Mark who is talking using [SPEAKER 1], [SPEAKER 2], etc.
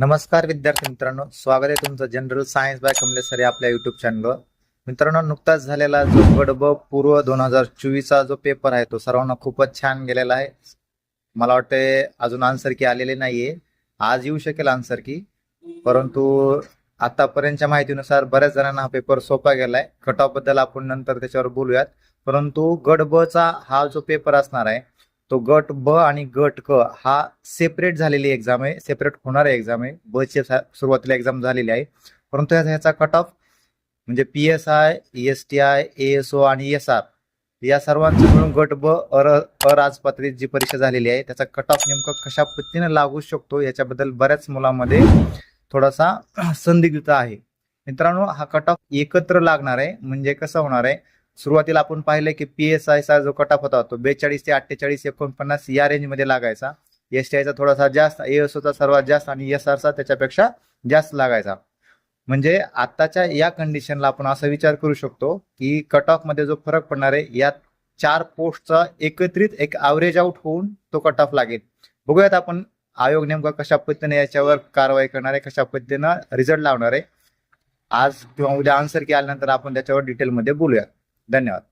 [SPEAKER 1] नमस्कार विद्यार्थी मित्रांनो स्वागत आहे तुमचं general science by Kamle sir आपल्या युट्यूब चॅनलवर मित्रांनो नुकताच झालेला जो गडब पूर्व दोन हजार चोवीसचा जो पेपर आहे तो सर्वांना खूपच छान गेलेला आहे. मला वाटते अजून आन्सर की आलेले नाहीये. आज येऊ शकेल आन्सर की. परंतु आतापर्यंतच्या माहितीनुसार बऱ्याच जणांना हा पेपर सोपा गेलाय. कट ऑफबद्दल आपण नंतर त्याच्यावर बोलूयात. परंतु गडबचा हा जो पेपर असणार आहे तो गट ब आणि गट क हा सेपरेट झालेली एक्झाम आहे. सेपरेट होणारी एक्झाम आहे. ब ची सुरुवातीला एक्झाम झालेली आहे. परंतु ह्याचा कट ऑफ म्हणजे P S I S T I S O आणि एस आर या सर्वांचं मिळून गट ब अर अराजपत्रित जी परीक्षा झालेली आहे त्याचा कट ऑफ नेमकं कशा पद्धतीने लागू शकतो याच्याबद्दल बऱ्याच मुलांमध्ये थोडासा संदिग्धता आहे. मित्रांनो हा कट ऑफ एकत्र लागणार आहे. म्हणजे कसं होणार आहे? सुरुवातीला आपण पाहिलं की पी एस आयचा जो कट ऑफ होता तो बेचाळीस ते अठ्ठेचाळीस एकोणपन्नास या रेंजमध्ये लागायचा. एस टी आयचा थोडासा जास्त एएसओचा सर्वात जास्त आणि एस आरचा त्याच्यापेक्षा जास्त लागायचा. म्हणजे आताच्या या कंडिशनला आपण असा विचार करू शकतो की कट ऑफमध्ये जो फरक पडणार आहे या चार पोस्टचा एकत्रित एक ॲव्हरेज आउट होऊन तो कट ऑफ लागेल. बघूयात आपण आयोग नेमका कशा पद्धतीने याच्यावर कारवाई करणार आहे कशा पद्धतीनं रिझल्ट लावणार आहे. आज किंवा उद्या आन्सर की आल्यानंतर आपण त्याच्यावर डिटेलमध्ये बोलूयात. धन्यवाद